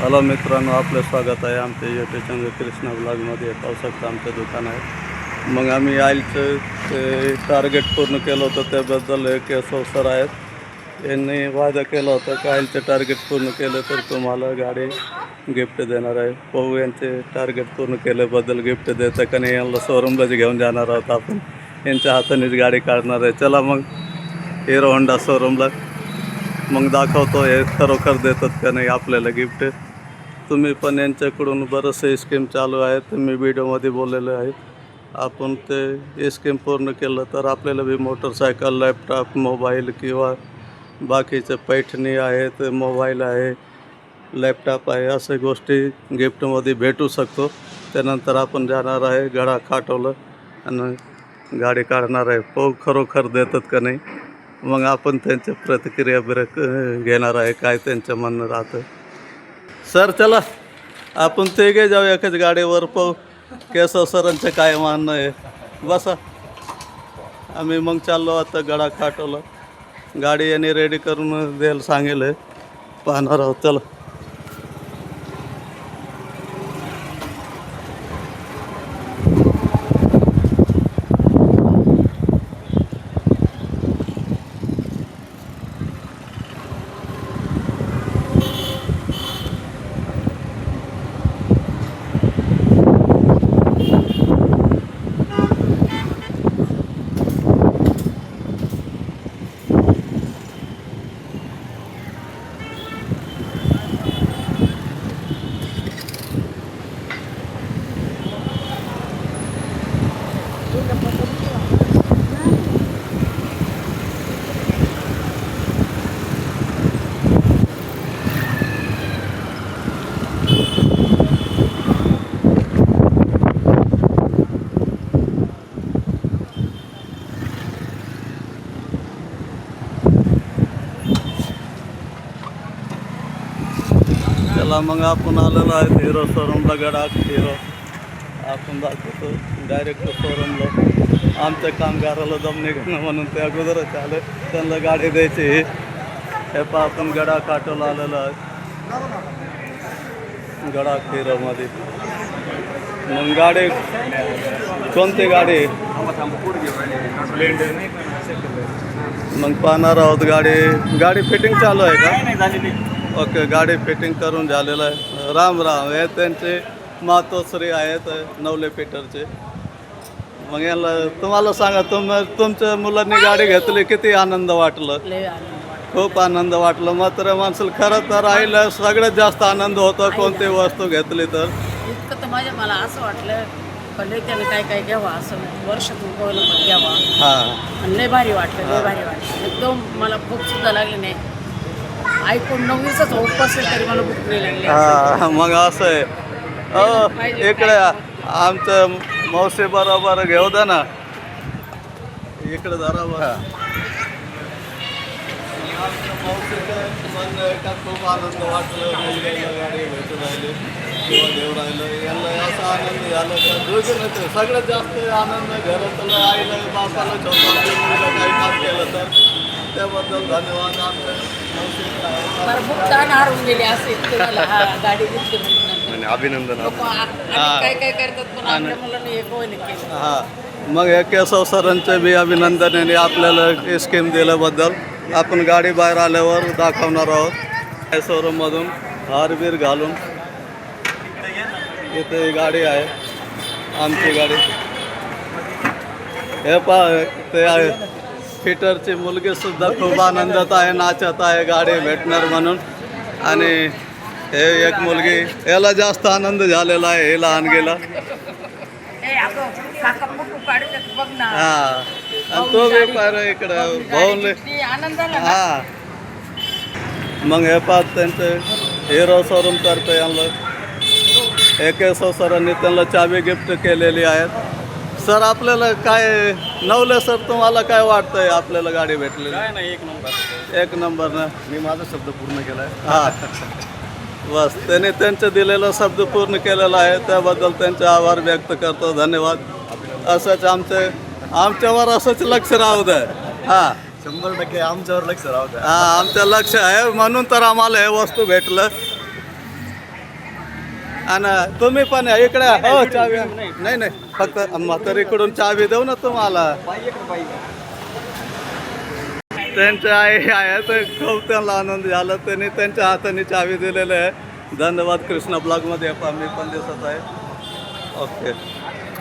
Hello मित्रांनो आपलं स्वागत आहे आमच्या यूट्यूब चॅनल कृष्णा ब्लॉगमध्ये पाहू शकता आमचं दुकान आहे. मग आम्ही आईलचं ते टार्गेट पूर्ण केलं होतं त्याबद्दल एक सर आहेत यांनी वादा केला होता की आईलचं टार्गेट पूर्ण केलं तर तुम्हाला गाडी गिफ्ट देणार आहे. भाऊ यांचे टार्गेट पूर्ण केल्याबद्दल गिफ्ट देतं का नाही यांना शोरूमलाच घेऊन जाणार आहोत आपण. यांच्या हातानेच गाडी काढणार आहे. चला मग हिरो होंडा शोरूमला मग दाखवतो हे खरोखर देतात का नाही आपल्याला गिफ्ट तुम्ही पण यांच्याकडून बरंचसे स्कीम चालू आहेत मी व्हिडिओमध्ये बोललेले आहे आपण ते स्कीम पूर्ण केलं तर आपल्याला बी मोटरसायकल लॅपटॉप मोबाईल किंवा बाकीचे पैठणी आहेत मोबाईल आहे लॅपटॉप आहे अशा गोष्टी गिफ्टमध्ये भेटू शकतो. त्यानंतर आपण जाणार आहे गळा खाटवलं आणि गाडी काढणार आहे. पो खरोखर देतात का नाही? मग आपण त्यांच्या प्रतिक्रिया ब्रेक घेणार आहे काय त्यांचं म्हणणं राहतं. सर चला. आपण ते गे जाऊ एकाच गाडीवर पाहू. केसव सरांचं काय मानणं आहे. बसा. आम्ही मग चाललो आता गडा काटवला गाडी यांनी रेडी करून द्यायला सांगेल आहे पाहणार आहोत चला. चला मग आपण आलेलो आहे हिरो शोरूमला गडा हिरो आपण दाखवतो डायरेक्ट शोरूमला आमच्या कामगाराला जमणे घेणं म्हणून ते अगोदरच आले. त्यांना गाडी द्यायची हे. पहा आपण गडा काटोला आलेलो आहे. गडा हिरोमध्ये मग गाडी कोणती गाडी? मग पाहणार आहोत गाडी. गाडी फिटिंग चालू आहे का? ओके गाडी फिटिंग करून झालेलं आहे. राम राम हे त्यांचे मातोश्री आहेत नवले पीटरचे मग यांना तुम्हाला सांगा तुम तुमच्या मुलांनी गाडी घेतली किती आनंद वाटलं. खूप आनंद वाटलं. मात्र माणसाला खरं तर राहिलं सगळ्यात जास्त आनंद होतो कोणती वस्तू घेतली तर. इतकं तर माझ्या मला असं वाटलं पण त्याने काय काय घ्यावं असं पण घ्यावा. हां. लय भारी वाटलं लय भारी वाटलं. एकदम मला भूक सुद्धा लागली नाही. ऐकून नववीचाच होप असेल तरी मला भूक नाही लागली. हा मग असं आहे. अ इकडे आमचं मावशी बरोबर घेऊ द्या ना. इकडे जरा बरं खूप आनंद वाटलं गाडी भेटून राहिली किंवा देऊ राहिलं यांना असा आनंद झाला का सगळ्यात जास्त आनंद घरातलं आईला बापाला छोटा मुलीला काही काम केलं तर? त्याबद्दल धन्यवाद. भूक ताण हारून गेली हा गाडी घेतली म्हणून. अभिनंदन लोकं आ- आणि काय काय करतात पण आपल्या मुलांनी एक होईन केलं. हा. मग हे केशव सरांचे बी अभिनंदन आपल्याला स्कीम दिल्याबद्दल आपण गाडी बाहेर आल्यावर दाखवणार आहोत. या शोरूममधून हारबीर घालून इथे ही गाडी आहे. आमची गाडी. हे पा ते आहे. फिटरची मुलगी सुद्धा खूप आनंदात आहे नाचत आहे गाडी भेटणार म्हणून. आणि हे एक मुलगी याला जास्त आनंद झालेला आहे हे लहान गेला. हा. आणि तो व्यापार इकडं भाऊले. हा. मग हे पाच त्यांचे हिरो शोरूम तर्फे यांना केशव सरांनी त्यांना चावी गिफ्ट केलेली आहेत. सर आपल्याला काय नवले सर तुम्हाला काय वाटतंय आपल्याला गाडी भेटलेली? काय नाही एक नंबर. एक नंबर ना? मी माझा शब्द पूर्ण केलाय. हा. बस त्याने त्यांचं दिलेला शब्द पूर्ण केलेला आहे. त्याबद्दल त्यांचे आभार व्यक्त करतो. धन्यवाद. असंच आमचे आमच्यावर असंच लक्ष राहू द्या. हा. शंभर टक्के आमच्यावर लक्ष राहू द्या. हा आमचं लक्ष आहे. म्हणून तर आम्हाला हे वस्तू भेटलं. आणि तुम्ही पण इकडे. हो चावी. नाही नाही फक्त म्हातारीकडून चावी देऊ ना तुम्हाला. त्यांच्या आई आहे तर खूप त्यांना आनंद झाला. त्यांनी त्यांच्या हाताने चावी दिलेलं आहे. धन्यवाद कृष्णा ब्लॉगमध्ये मी पण दिसत आहे. ओके.